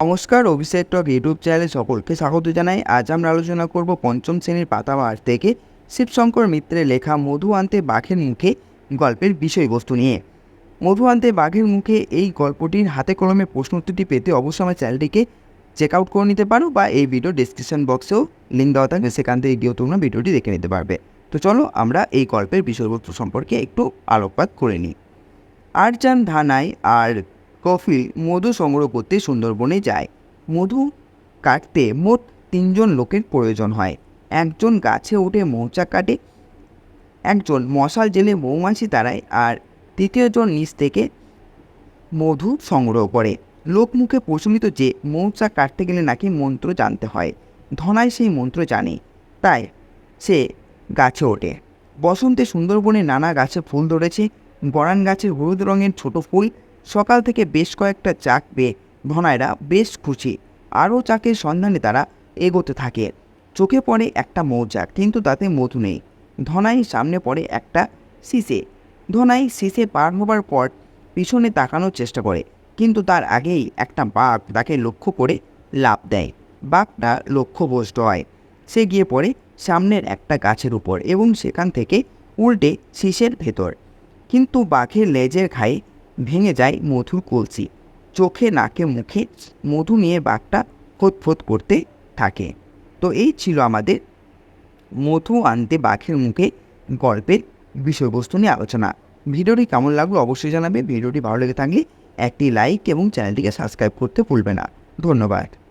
নমস্কার, অভিষেক টক ইউটিউব চ্যানেলে সকলকে স্বাগত জানাই। আজ আমরা আলোচনা করব পঞ্চম শ্রেণির পাতাবাহার থেকে শিবশঙ্কর মিত্রের লেখা মধু আনতে বাঘের মুখে গল্পের বিষয়বস্তু নিয়ে। মধু আনতে বাঘের মুখে এই গল্পটির হাতে কলমে প্রশ্ন উত্তরটি পেতে অবশ্যই আমার চ্যানেলটিকে চেক আউট করে নিতে পারো বা এই ভিডিও ডিসক্রিপশন বক্সেও লিঙ্ক দেওয়া থাকবে, সেখান থেকে গিয়েও তোমরা ভিডিওটি দেখে নিতে পারবে। তো চলো আমরা এই গল্পের বিষয়বস্তু সম্পর্কে একটু আলোকপাত করে নিই। আরজান ধানাই আর কফিল মধু সংগ্রহ করতে সুন্দরবনে যায়। মধু কাটতে মোট তিনজন লোকের প্রয়োজন হয়। একজন গাছে উঠে মৌচাক কাটে, একজন মশাল জেলে মৌমাছি তাড়ায় আর তৃতীয়জন নিচ থেকে মধু সংগ্রহ করে। লোকমুখে প্রচলিত যে মৌচাক কাটতে গেলে নাকি মন্ত্র জানতে হয় ধনাই সেই মন্ত্র জানে, তাই সে গাছে ওঠে। বসন্তে সুন্দরবনে নানা গাছে ফুল ধরেছে গরান গাছে হলুদ রঙের ছোট ফুল সকাল থেকে বেশ কয়েকটা চাক পেয়ে ধনাইরা বেশ খুশি। আরও চাকের সন্ধানে তারা এগোতে থাকে। চোখে পড়ে একটা মৌচাক, কিন্তু তাতে মধু নেই। ধনাই সামনে পড়ে একটা শিশে। ধনাই শিশে পার হবার পর পিছনে তাকানোর চেষ্টা করে, কিন্তু তার আগেই একটা বাঘ তাকে লক্ষ্য করে লাফ দেয়। বাঘটা লক্ষ্যভ্রষ্ট হয়। সে গিয়ে পড়ে সামনের একটা গাছের উপর এবং সেখান থেকে উল্টে শীষের ভেতর। কিন্তু বাঘের লেজের ঘায়ে ভেঙে যায় মধুর কলসি। চোখে, নাকে, মুখে মধু নিয়ে বাঘটা ফোঁত করতে থাকে। তো এই ছিল আমাদের মধু আনতে বাঘের মুখে গল্পের বিষয়বস্তু নিয়ে আলোচনা। ভিডিওটি কেমন লাগল অবশ্যই জানাবে। ভিডিওটি ভালো লেগে থাকলে একটি লাইক এবং চ্যানেলটিকে সাবস্ক্রাইব করতে ভুলবে না। ধন্যবাদ।